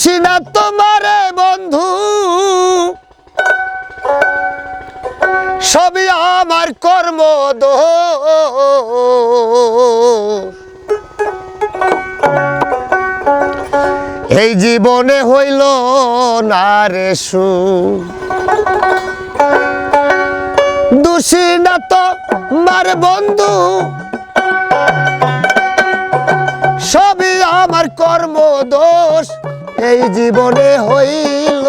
দোষী না তোমারে বন্ধু? সবই আমার কর্ম এই জীবনে হইল না রে সু দোষী না তো মার বন্ধু। এই জীবনে হইল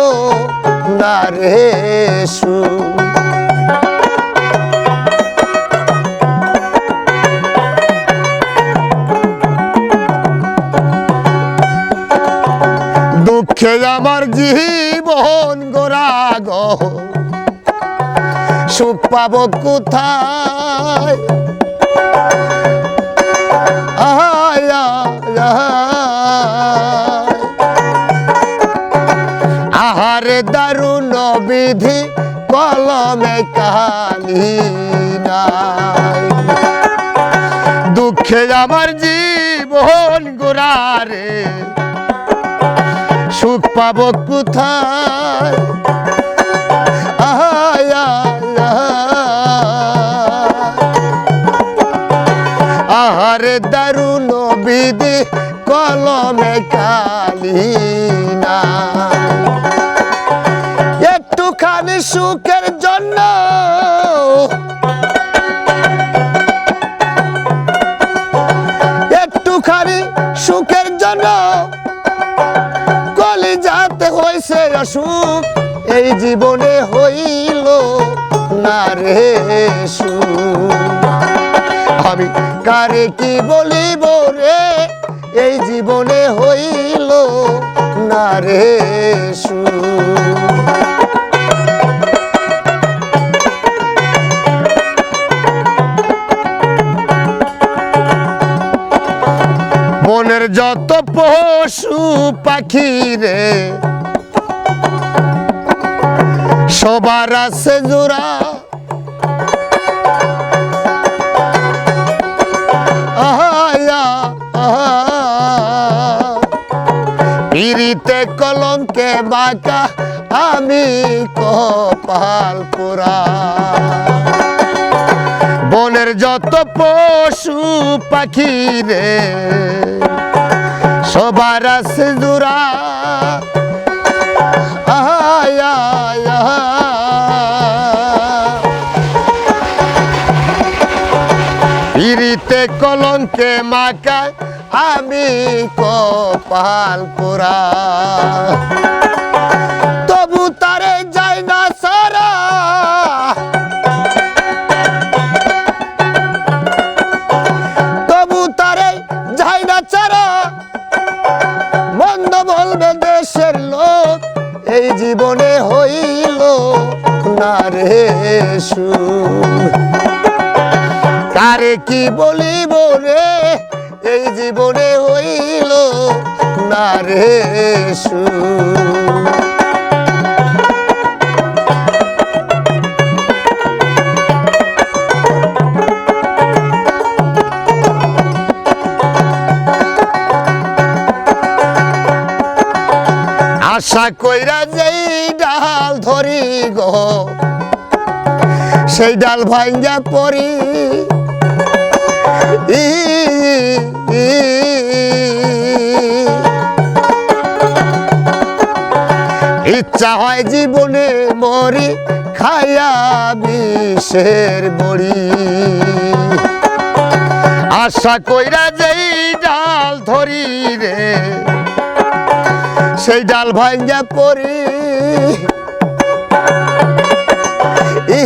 না রে দুঃখে আমার জীবন গোরাগ সুখ পাবো কোথায়? দারুণ বিধি কলমে কালি দুঃখে আমার জীবন গোরারে সুখ পাব। আহারে দারুণ বিধি কলমে কালি না সুখের জন্য। একটুখানি সুখের জন্য। কলি যাতে হয়েছে অসুখ, এই জীবনে হইল না রে আমি কারে কি বলিব রে? এই জীবনে হইল না রে সুখ। বনের যত পশু পাখি রে, সবার আছে জোড়া। পিরিতে কলঙ্কে বাঁকা আমি কপাল পোড়া বনের যত পশু পাখি রে সবার আহা। পিরিতে কলঙ্কে মাকা আমি কপাল পোড়া না রে সুখ কারে কি বলিব রে? এই জীবনে হইল না রে আশা কইরা যেই ডাল ধরি গো সেই ডাল ভাঙ্গা ই, ইচ্ছা হয় জীবনে মরি খায়া বিষের বড়ি। আশা কইরা যেই ডাল ধরি রে সেই ডাল ভাঙ্গা ই,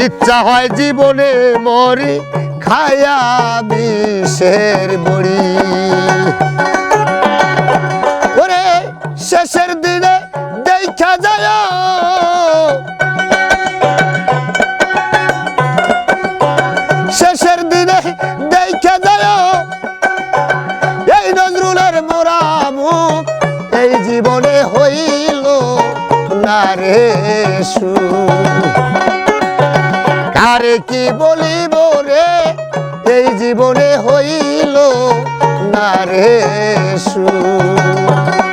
ইচ্ছা হয় জীবনে মরি খায়া বিষের বড়ি শেষের দিনে দেখা যায় নজরুলের এই জীবনে হইল না রে সুখ কারে কি বলিব রে জীবনে হইল না রে সুখ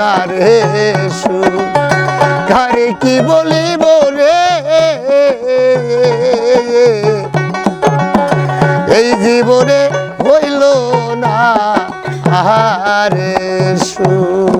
না ঘরে কি বলিব রে? এই জীবনে হইল না আহারে সুখ